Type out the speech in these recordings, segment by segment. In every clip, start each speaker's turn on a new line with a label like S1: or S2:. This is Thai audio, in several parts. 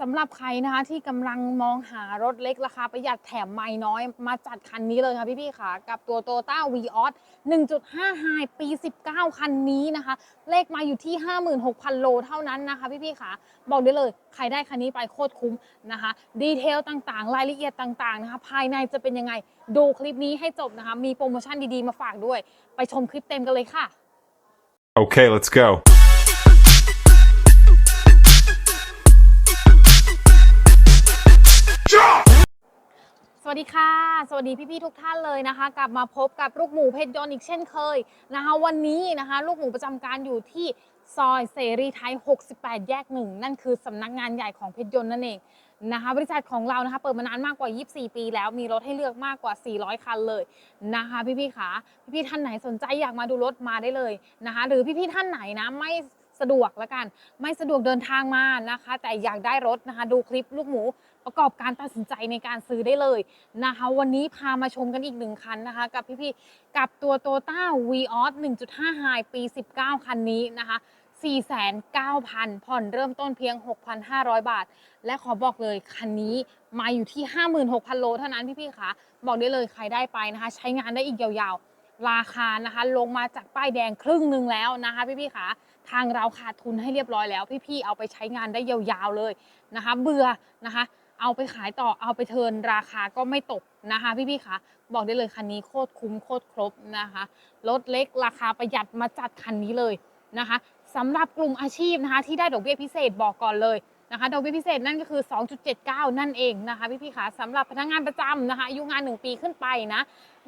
S1: สำหรับใครนะคะที่กำลังมองหารถเล็กราคาประหยัดแถมไม่น้อย มาจัดคันนี้เลยค่ะพี่ๆค่ะ กับตัว Toyota v ีออส1.5 High ปี 19 คันนี้นะคะ เลขมาอยู่ที่ 56,000 โลเท่านั้นนะคะพี่ๆค่ะ บอกได้เลย ใครได้คันนี้ไปโคตรคุ้มนะคะ ดีเทลต่างๆ รายละเอียดต่างๆนะคะภายในจะเป็นยังไงดูคลิปนี้ให้จบนะคะ มีโปรโมชั่นดีๆมาฝากด้วย ไปชมคลิปเต็มกันเลยค่ะ
S2: Okay, let's go.
S1: วัสดีค่ะ สวัสดีพี่ๆทุกท่านเลยนะคะ กลับมาพบกับลูกหมูเพชรยนต์อีกเช่นเคยนะคะ วันนี้นะคะ ลูกหมูประจำการอยู่ที่ซอยเสรีไทย 68 แยกหนึ่งนั่นคือสำนักงานใหญ่ของเพชรยนต์นั่นเองนะคะบริษัทของเรานะคะเปิดมานานมากกว่า 24 ปี แล้วมีรถให้เลือกมากกว่า 400 คันเลยนะคะพี่ๆค่ะพี่ๆท่านไหนสนใจอยากมาดูรถมาได้เลยนะคะ หรือพี่ๆท่านไหนนะไม่สะดวกแล้วกัน ไม่สะดวกเดินทางมานะคะ แต่อยากได้รถนะคะ ดูคลิปลูกหมู ประกอบการตัดสินใจในการซื้อได้เลยนะคะ วันนี้พามาชมกันอีกหนึ่งคันนะคะ กับพี่ๆกับตัว Toyota v ีออส1.5 High ปี 19 คันนี้นะคะ49,000 ผ่อนเริ่มต้นเพียง 6,500 บาท และขอบอกเลยคันนี้มาอยู่ที่ 56,000 โลเท่านั้นพี่ๆคะบอกได้เลยใครได้ไปนะคะ ใช้งานได้อีกยาวๆ ราคานะคะ ลงมาจากป้ายแดงครึ่งหนึ่งแล้วนะคะ พี่ๆคะทางเราขาดทุนให้เรียบร้อยแล้ว พี่ๆเอาไปใช้งานได้ยาวๆเลยนะคะ เบื่อนะคะ เอาไปขายต่อเอาไปเทินราคาก็ไม่ตกนะคะพี่ๆคะบอกได้เลยคันนี้โคตรคุ้มโคตรครบนะคะรถเล็กราคาประหยัดมาจัดคันนี้เลยนะคะสำหรับกลุ่มอาชีพนะคะที่ได้ดอกเบี้ยพิเศษบอกก่อนเลยนะคะดอกเบี้ยพิเศษนั่นก็คือ 2.79 นั่นเองนะคะพี่ๆคะสำหรับพนักงานประจำนะคะอายุงาน 1 ปีขึ้นไปนะ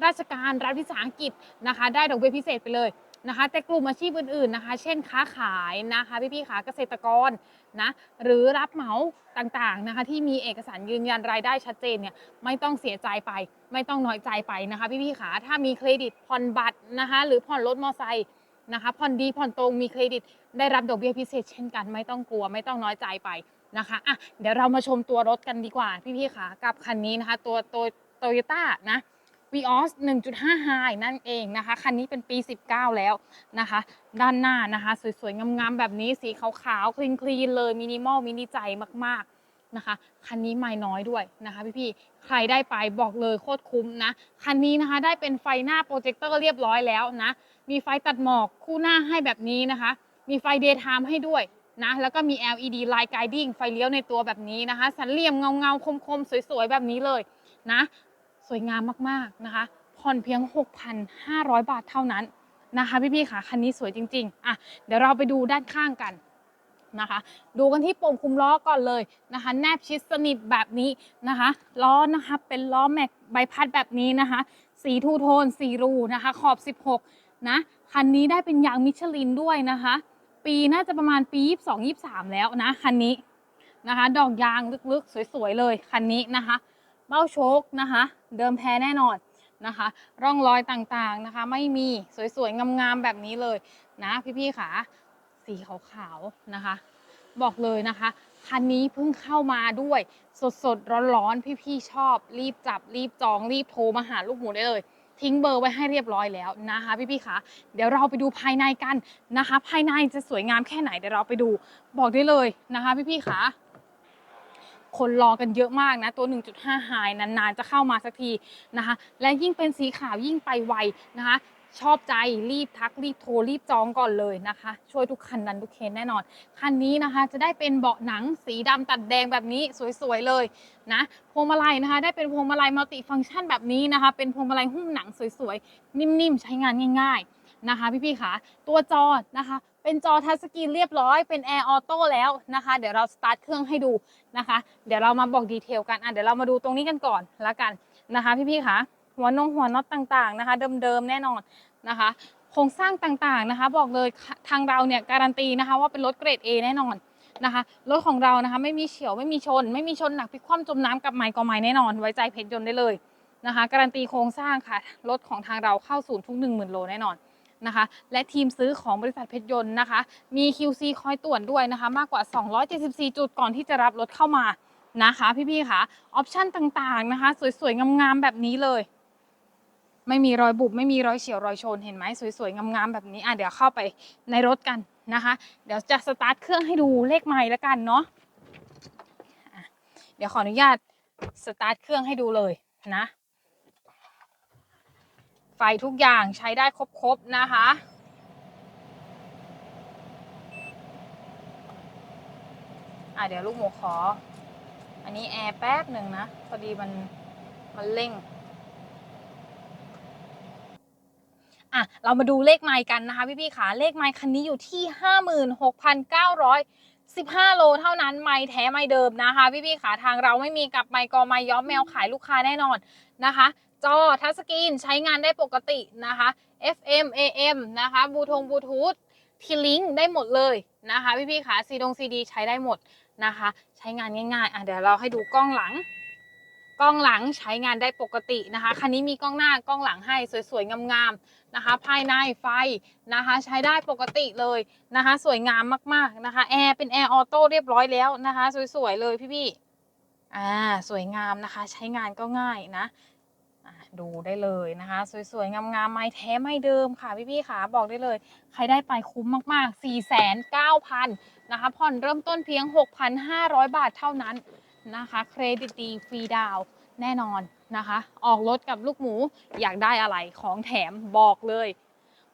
S1: ราชการรัฐวิสาหกิจนะคะ ได้ดอกเบี้ยพิเศษไปเลย นะคะ แต่กลุ่มอาชีพอื่นๆนะคะ เช่นค้าขายนะคะ พี่ๆคะเกษตรกรนะหรือรับเหมาต่างๆนะคะ ที่มีเอกสารยืนยันรายได้ชัดเจนเนี่ยไม่ต้องเสียใจไป ไม่ต้องน้อยใจไปนะคะ พี่ๆขาถ้ามีเครดิตผ่อนบัตรนะคะหรือผ่อนรถมอไซค์นะคะผ่อนดีผ่อนตรงมีเครดิตได้รับดอกเบี้ยพิเศษเช่นกัน ไม่ต้องกลัวไม่ต้องน้อยใจไปนะคะอะเดี๋ยวเรามาชมตัวรถกันดีกว่า พี่ๆขากับคันนี้นะคะ ตัวตัวโตโยต้านะ v ีออส1.5 High นั่นเองนะคะ คันนี้เป็นปี 19 แล้วนะคะ ด้านหน้านะคะ สวยๆ งามๆ แบบนี้สีขาวๆ คลีนๆ เลยมินิมอลมินิใจมากๆนะคะคันนี้ไม่น้อยด้วยนะคะพี่ๆใครได้ไปบอกเลยโคตรคุ้มนะคันนี้นะคะได้เป็นไฟหน้าโปรเจคเตอร์เรียบร้อยแล้วนะมีไฟตัดหมอกคู่หน้าให้แบบนี้นะคะ มีไฟเดย์ไทม์ให้ด้วยนะแล้วก็มี LED Light Guiding ไฟเลี้ยวในตัวแบบนี้นะคะ สันเหลี่ยมเงาๆคมๆ สวยๆ แบบนี้เลยนะ สวยงามมากๆนะคะผ่อนเพียง 6,500 บาทเท่านั้นนะคะ พี่ๆค่ะคันนี้สวยจริงๆอะเดี๋ยวเราไปดูด้านข้างกันนะคะ ดูกันที่ปุ่มคุมล้อก่อนเลยนะคะ แนบชิดสนิทแบบนี้นะคะล้อนะคะเป็นล้อแม็กใบพัดแบบนี้นะคะ สีทูโทนสีรูนะคะ ขอบ 16 นะคันนี้ได้เป็นยางมิชลินด้วยนะคะ ปีน่าจะประมาณปี 22 23 แล้วนะคันนี้นะคะ ดอกยางลึกๆ สวยๆเลยคันนี้นะคะ เบ้าโชคนะคะ เดิมแท้แน่นอนนะคะ ร่องรอยต่างๆนะคะ ไม่มีสวยๆงามๆแบบนี้เลยนะพี่ๆค่ะสีขาวๆนะคะ บอกเลยนะคะคันนี้เพิ่งเข้ามาด้วย สดๆร้อนๆพี่ๆชอบ รีบจับรีบจองรีบโทรมาหาลูกหมูได้เลย ทิ้งเบอร์ไว้ให้เรียบร้อยแล้วนะคะพี่ๆคะเดี๋ยวเราไปดูภายในกันนะคะ ภายในจะสวยงามแค่ไหนเดี๋ยวเราไปดู บอกได้เลยนะคะ พี่ๆคะ คนรอกันเยอะมากนะ ตัว 1.5 ไฮนานๆ จะเข้ามาสักทีนะคะ และยิ่งเป็นสีขาวยิ่งไปไวนะคะ ชอบใจรีบทักรีบโทรรีบจองก่อนเลยนะคะ ช่วยทุกคันดันทุกเคสแน่นอน คันนี้นะคะจะได้เป็นเบาะหนังสีดำตัดแดงแบบนี้สวยๆเลยนะพวงมาลัยนะคะ ได้เป็นพวงมาลัยมัลติฟังก์ชันแบบนี้นะคะ เป็นพวงมาลัยหุ้มหนังสวยๆ นิ่มๆ ใช้งานง่าย ๆนะคะพี่ๆค่ะตัวจอนะคะ เป็นจอทัชสกรีนเรียบร้อย เป็นแอร์ออโต้แล้วนะคะ เดี๋ยวเราสตาร์ทเครื่องให้ดูนะคะ เดี๋ยวเรามาบอกดีเทลกันอะเดี๋ยวเรามาดูตรงนี้กันก่อนละกันนะคะ พี่ๆค่ะหัวนงหัวน็อตต่างๆนะคะ เดิมๆแน่นอนนะคะโครงสร้างต่างๆนะคะ บอกเลยทางเราเนี่ยการันตีนะคะว่าเป็นรถเกรด A แน่นอนนะคะรถของเรานะคะไม่มีเฉียวไม่มีชน ไม่มีชนหนักพลิกคว่ำจมน้ำกับไม้กอไม้แน่นอน ไว้ใจเพชรยนต์ได้เลยนะคะ การันตีโครงสร้างค่ะรถของทางเราเข้าศูนย์ทุก1 0,000โลแน่นอน นะคะ และทีมซื้อของบริษัทเพชรยนต์นะคะ มี QC คอยตรวจด้วยนะคะ มากกว่า 274 จุดก่อนที่จะรับรถเข้ามานะคะ พี่ๆค่ะออปชั่นต่างๆนะคะ สวยๆ งามๆ แบบนี้เลย ไม่มีรอยบุบไม่มีรอยเฉียวรอยชนเห็นไหมสวยๆ งามๆ แบบนี้อะเดี๋ยวเข้าไปในรถกันนะคะ เดี๋ยวจะสตาร์ทเครื่องให้ดูเลขไมล์แล้วกันเนาะเดี๋ยวขออนุญาตสตาร์ทเครื่องให้ดูเลยนะ ไฟทุกอย่างใช้ได้ครบๆนะคะ อะเดี๋ยวลูกหมูขอ อันนี้แอร์แป๊บหนึ่งนะ พอดีมันมันเร่งอะเรามาดูเลขไมล์กันนะคะ พี่ๆขาเลขไมล์คันนี้อยู่ที่ 56,915 โลเท่านั้นไมล์แท้ไมล์เดิมนะคะ พี่ๆขาทางเราไม่มีกับไมล์กอไมล์ย้อมแมวขายลูกค้าแน่นอนนะคะ จอทัชสกรีนใช้งานได้ปกตินะคะ FM AM นะคะบูทงบูทูธทีลิงได้หมดเลยนะคะพี่ๆขาซีดงซีดีใช้ได้หมดนะคะ ใช้งานง่ายๆอะเดี๋ยวเราให้ดูกล้องหลัง กล้องหลังใช้งานได้ปกตินะคะคันนี้มีกล้องหน้ากล้องหลังให้สวยๆงามๆนะคะ ภายในไฟนะคะ ใช้ได้ปกติเลยนะคะ สวยงามมากๆนะคะแอร์เป็นแอร์ออโต้เรียบร้อยแล้วนะคะ สวยๆเลยพี่ๆอ่าสวยงามนะคะ ใช้งานก็ง่ายนะ ดูได้เลยนะคะ สวยๆ งามๆ ไม้แท้ไม่เดิมค่ะพี่ๆค่ะบอกได้เลย ใครได้ไปคุ้มมากๆ 4 9 0 0 0นะคะผ่อนเริ่มต้นเพียง 6,500 บาทเท่านั้นนะคะ เครดิตดีฟรีดาวแน่นอนนะคะ ออกรถกับลูกหมูอยากได้อะไรของแถมบอกเลย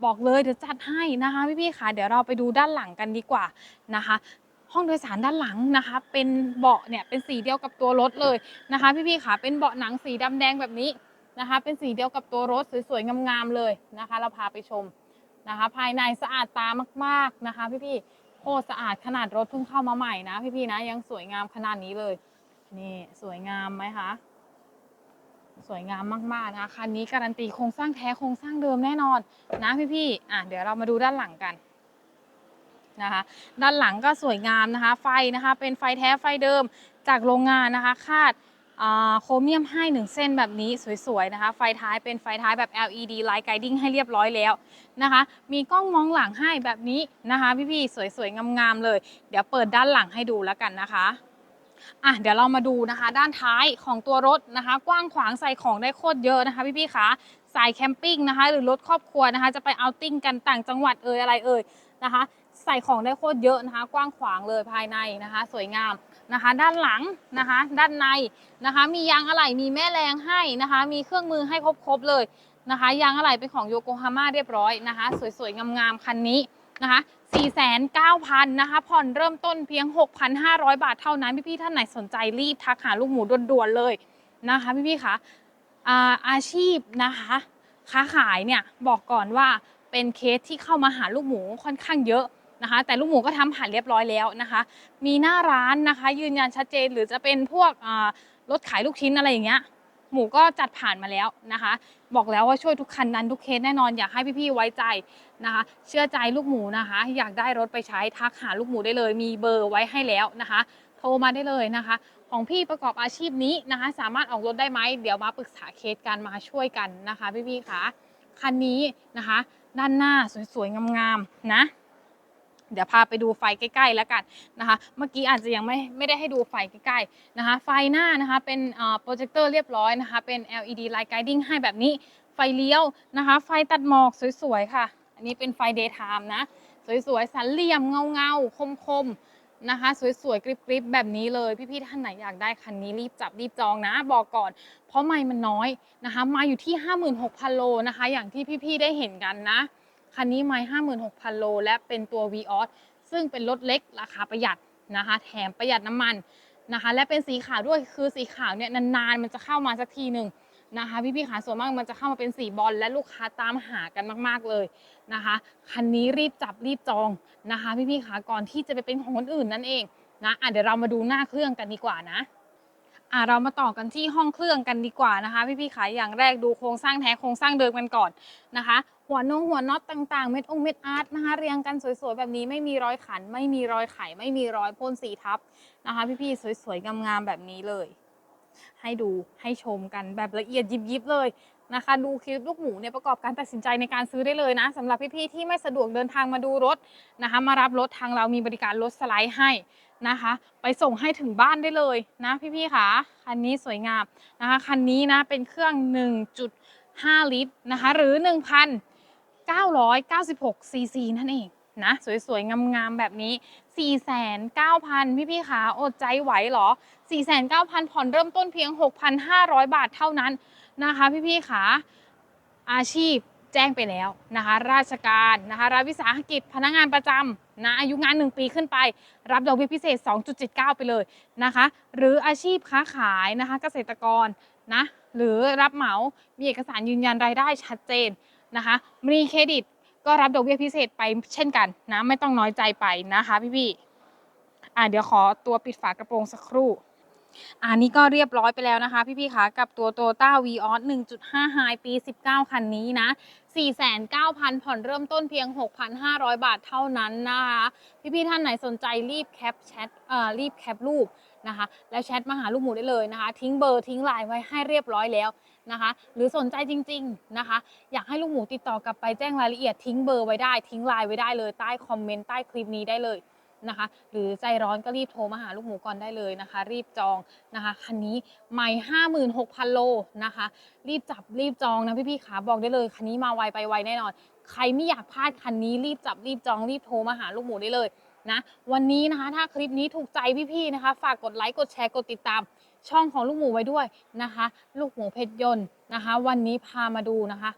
S1: บอกเลยเดี๋ยวจัดให้นะคะพี่ๆค่ะเดี๋ยวเราไปดูด้านหลังกันดีกว่านะคะห้องโดยสารด้านหลังนะคะ เป็นเบาะเนี่ยเป็นสีเดียวกับตัวรถเลยนะคะ พี่ๆค่ะเป็นเบาะหนังสีดำแดงแบบนี้ นะคะ เป็นสีเดียวกับตัวรถสวยๆงามๆเลยนะคะ เราพาไปชมนะคะ ภายในสะอาดตามาก ๆนะคะ พี่ๆโคตรสะอาดขนาดรถเพิ่งเข้ามาใหม่นะ พี่ๆนะยังสวยงามขนาดนี้เลยนี่สวยงามไหมคะสวยงามมากๆนะคะคันนี้การันตีโครงสร้างแท้โครงสร้างเดิมแน่นอนนะพี่ๆอะเดี๋ยวเรามาดูด้านหลังกันนะคะ ด้านหลังก็สวยงามนะคะ ไฟนะคะ เป็นไฟแท้ไฟเดิมจากโรงงานนะคะ คาด โครเมียมให้หนึ่งเส้นแบบนี้สวยๆนะคะ ไฟท้ายเป็นไฟท้ายแบบ LED Light Guiding ให้เรียบร้อยแล้วนะคะ มีกล้องมองหลังให้แบบนี้นะคะพี่ๆสวยๆงามๆเลย เดี๋ยวเปิดด้านหลังให้ดูแล้วกันนะคะอะเดี๋ยวเรามาดูนะคะ ด้านท้ายของตัวรถนะคะ กว้างขวางใส่ของได้โคตรเยอะนะคะพี่ๆคะสายแคมปิ้งนะคะ หรือรถครอบครัวนะคะ จะไปเอาติ้งกันต่างจังหวัดเอ่ยอะไรเอ่ยนะคะ ใส่ของได้โคตรเยอะนะคะ กว้างขวางเลยภายในนะคะ สวยงาม นะคะ ด้านหลังนะคะ ด้านในนะคะ มียางอะไหล่มีแม่แรงให้นะคะ มีเครื่องมือให้ครบๆเลยนะคะ ยางอะไหล่เป็นของโยโกฮาม่าเรียบร้อยนะคะ สวยๆ งามๆ คันนี้นะคะ4,900นะคะ ผ่อนเริ่มต้นเพียง 6,500 บาทเท่านั้น พี่ๆ ท่านไหนสนใจรีบทักหาลูกหมูด่วนๆ เลยนะคะ พี่ๆคะอ่าอาชีพนะคะ ค้าขายเนี่ยบอกก่อนว่าเป็นเคสที่เข้ามาหาลูกหมูค่อนข้างเยอะ นะคะ แต่ลูกหมูก็ทำผ่านเรียบร้อยแล้วนะคะ มีหน้าร้านนะคะ ยืนยันชัดเจนหรือจะเป็นพวกรถขายลูกชิ้นอะไรอย่างเงี้ยหมูก็จัดผ่านมาแล้วนะคะ บอกแล้วว่าช่วยทุกคันนั้นทุกเคสแน่นอนอยากให้พี่ๆไว้ใจนะคะ เชื่อใจลูกหมูนะคะ อยากได้รถไปใช้ทักหาลูกหมูได้เลย มีเบอร์ไว้ให้แล้วนะคะ โทรมาได้เลยนะคะ ของพี่ประกอบอาชีพนี้นะคะ สามารถออกรถได้ไหมเดี๋ยวมาปรึกษาเคสกันมาช่วยกันนะคะ พี่ๆคะคันนี้นะคะ ด้านหน้าสวยๆงามๆนะ เดี๋ยวพาไปดูไฟใกล้ๆแล้วกันนะคะ เมื่อกี้อาจจะยังไม่ไม่ได้ให้ดูไฟใกล้ๆนะคะ ไฟหน้านะคะเป็นโปรเจคเตอร์เรียบร้อยนะคะ เป็น LED light guiding ให้แบบนี้ ไฟเลี้ยวนะคะ ไฟตัดหมอกสวยๆค่ะ อันนี้เป็นไฟ daytime นะ สวยๆ สันเหลี่ยมเงาๆ คมๆนะคะ สวยๆ กริบๆ แบบนี้เลย พี่ๆ ท่านไหนอยากได้คันนี้รีบจับรีบจองนะ บอกก่อน เพราะไม่มันน้อยนะคะ มาอยู่ที่ 56,000 โลนะคะ อย่างที่พี่ๆ ได้เห็นกันนะ คันนี้ไม่56,000โล และเป็นตัว v ีออสซึ่งเป็นรถเล็กราคาประหยัดนะคะ แถมประหยัดน้ำมันนะคะ และเป็นสีขาวด้วยคือสีขาวเนี่ยนานๆมันจะเข้ามาสักทีหนึ่งนะคะพี่ๆขาส่วนมากมันจะเข้ามาเป็นสีบอลและลูกค้าตามหากันมากๆเลยนะคะคันนี้รีบจับรีบจองนะคะ พี่ๆขาก่อนที่จะไปเป็นของคนอื่นนั่นเองนะอะเดี๋ยวเรามาดูหน้าเครื่องกันดีกว่านะอะเรามาต่อกันที่ห้องเครื่องกันดีกว่านะคะ พี่พี่ๆขาอย่างแรกดูโครงสร้างแท้โครงสร้างเดิมกันก่อนนะคะ หัวนงหัวน็อตต่างๆ เม็ดองเม็ดอาร์ตนะคะ เรียงกันสวยๆ แบบนี้ไม่มีรอยขัน ไม่มีรอยไข ไม่มีรอยพ่นสีทับนะคะ พี่ๆ สวยๆ งามๆ แบบนี้เลย ให้ดูให้ชมกันแบบละเอียดยิบๆ เลยนะคะ ดูคลิปลูกหมูเนี่ยประกอบการตัดสินใจในการซื้อได้เลยนะสำหรับพี่ๆ ที่ไม่สะดวกเดินทางมาดูรถนะคะ มารับรถทางเรามีบริการรถสไลด์ให้นะคะ ไปส่งให้ถึงบ้านได้เลยนะพี่ๆค่ะคันนี้สวยงามนะคะคันนี้นะเป็นเครื่อง 1.5 ลิตรนะคะ หรือ 996 ซีซีนั่นเองนะ สวยๆ งามๆ แบบนี้ 49,000 พี่ๆคะอดใจไหวเหรอ 49,000 ผ่อนเริ่มต้นเพียง 6,500 บาทเท่านั้นนะคะ พี่ๆคะอาชีพแจ้งไปแล้วนะคะ ราชการนะคะรัฐวิสาหกิจพนักงานประจำนะอายุงาน 1 ปีขึ้นไป รับดอกเบี้ยพิเศษ 2.79 ไปเลยนะคะ หรืออาชีพค้าขายนะคะ เกษตรกรนะหรือรับเหมา มีเอกสารยืนยันรายได้ชัดเจน นะคะมีเครดิตก็รับดอกเบี้ยพิเศษไปเช่นกันนะไม่ต้องน้อยใจไปนะคะพี่ๆอะเดี๋ยวขอตัวปิดฝากระโปรงสักครู่อันนี้ก็เรียบร้อยไปแล้วนะคะ พี่ๆคะกับตัว Toyota v ีออส1.5 High ปี 19 คันนี้นะ 49,000 ผ่อนเริ่มต้นเพียง 6,500 บาทเท่านั้นนะคะ พี่ๆท่านไหนสนใจรีบแคปแชทเอ่อรีบแคปรูปนะคะ แล้วแชทมาหาลูกหมูได้เลยนะคะ ทิ้งเบอร์ทิ้งไลน์ไว้ให้เรียบร้อยแล้ว นะคะ หรือสนใจจริง ๆนะคะ อยากให้ลูกหมูติดต่อกลับไปแจ้งรายละเอียดทิ้งเบอร์ไว้ได้ ทิ้งไลน์ไว้ได้เลยใต้คอมเมนต์ใต้คลิปนี้ได้เลยนะคะ หรือใจร้อนก็รีบโทรมาหาลูกหมูก่อนได้เลยนะคะ รีบจองนะคะคันนี้ไม่ห้าหมื่นหกพันโลนะคะ รีบจับรีบจองนะพี่ๆขาบอกได้เลยคันนี้มาไวไปไวแน่นอน ใครไม่อยากพลาดคันนี้รีบจับรีบจองรีบโทรมาหาลูกหมูได้เลย นะวันนี้นะคะถ้าคลิปนี้ถูกใจพี่ๆนะคะ ฝากกดไลค์กดแชร์กดติดตาม ช่องของลูกหมูไว้ด้วยนะคะ ลูกหมูเพชรยนต์นะคะ วันนี้พามาดูนะคะ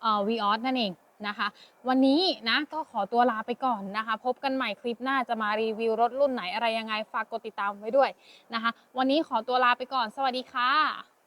S1: เอ่อวีออสนั่นเองนะคะ วันนี้นะก็ขอตัวลาไปก่อนนะคะ พบกันใหม่คลิปหน้าจะมารีวิวรถรุ่นไหนอะไรยังไงฝากกดติดตามไว้ด้วยนะคะ วันนี้ขอตัวลาไปก่อน สวัสดีค่ะ